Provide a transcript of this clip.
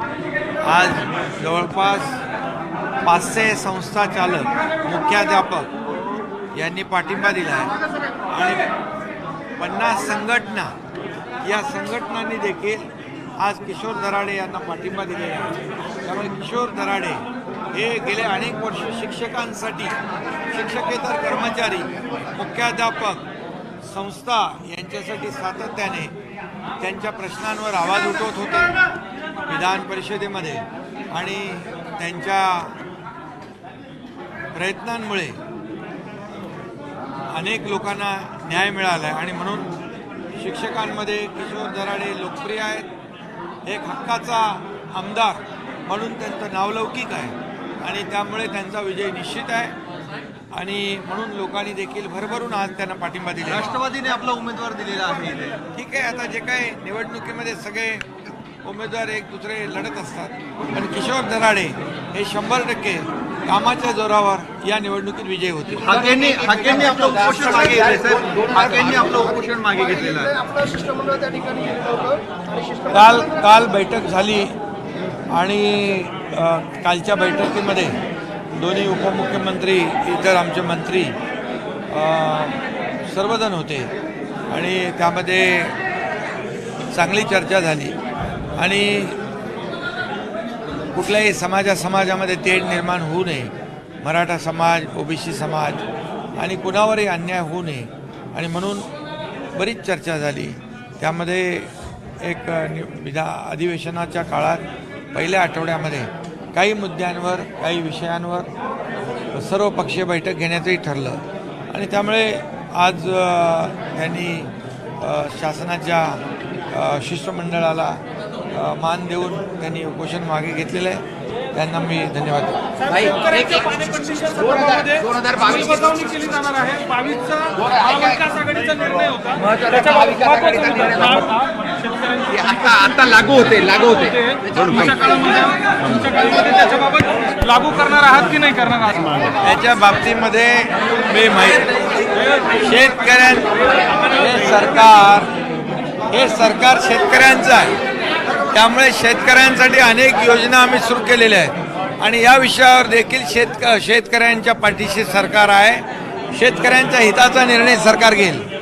आज जवळपास पाचशे संस्था चालक मुख्याध्यापक यांनी पाठिंबा दिला आहे. आणि पन्नास संघटना या संघटनांनी देखील आज किशोर दराडे यांना पाठिंबा दिलेला आहे. त्यामुळे किशोर दराडे हे गेले अनेक वर्ष शिक्षकांसाठी शिक्षकेतर कर्मचारी मुख्याध्यापक संस्था यांच्यासाठी सातत्याने त्यांच्या प्रश्नांवर आवाज उठवत होते. विधान परिषदेमध्ये आणि त्यांच्या प्रयत्नांमुळे अनेक लोकांना न्याय मिळाला आहे आणि म्हणून शिक्षकांमध्ये किशोर दराडे लोकप्रिय आहेत. एक हक्काचा आमदार म्हणून त्यांचं नावलौकिक आहे आणि त्यामुळे त्यांचा विजय निश्चित आहे. आणि म्हणून लोकांनी देखील भरभरून आज त्यांना पाठिंबा दिला राष्ट्रवादीने आपला उमेदवार दिलेला आहे ठीक आहे आता जे काही निवडणुकीमध्ये सगळे उमेदवार एक दुसरे लढत असतात. पण किशोर दराडे हे शंभर टक्के कामाच्या जोरावर या निवडणुकीत विजय होतील. हाकेंनी हाकेंनी आपलं उपोषण मागे हाकेंनी आपलं उपोषण मागे घेतलेलं आहे. आपलं शिष्टमंडळ त्या ठिकाणी गेलेलं होतं आणि शिष्टमंडळ काल काल बैठक झाली आणि कालच्या बैठकीमध्ये दोन्ही उपमुख्यमंत्री इतर आमचे मंत्री सर्वजण होते आणि त्यामध्ये चांगली चर्चा झाली. आणि कुठल्याही समाजा समाजामध्ये तेढ निर्माण होऊ नये. मराठा समाज ओबीसी समाज आणि कुणावरही अन्याय होऊ नये. आणि म्हणून बरीच चर्चा झाली. त्यामध्ये एक नि- विधा अधिवेशनाच्या काळात पहिल्या आठवड्यामध्ये काही मुद्द्यांवर काही विषयांवर सर्व पक्षीय बैठक घेण्याचंही ठरलं. आणि त्यामुळे आज त्यांनी शासनाच्या शिष्टमंडळाला मान देऊन त्यांनी उपोषण मागे घेतलेलं आहे. त्यांना मी धन्यवाद आता आता लागू होते लागू होते. लागू करणार आहात की नाही करणार आहात? याच्या बाबतीमध्ये मी माहिती शेतकऱ्यां हे सरकार हे सरकार शेतकऱ्यांचं आहे. त्यामुळे शेतकऱ्यांसाठी अनेक योजना आम्ही सुरू केलेल्या आहेत. आणि या विषयावर देखील शेतक शेतकऱ्यांच्या पाठीशी सरकार आहे. शेतकऱ्यांच्या हिताचा निर्णय सरकार घेईल.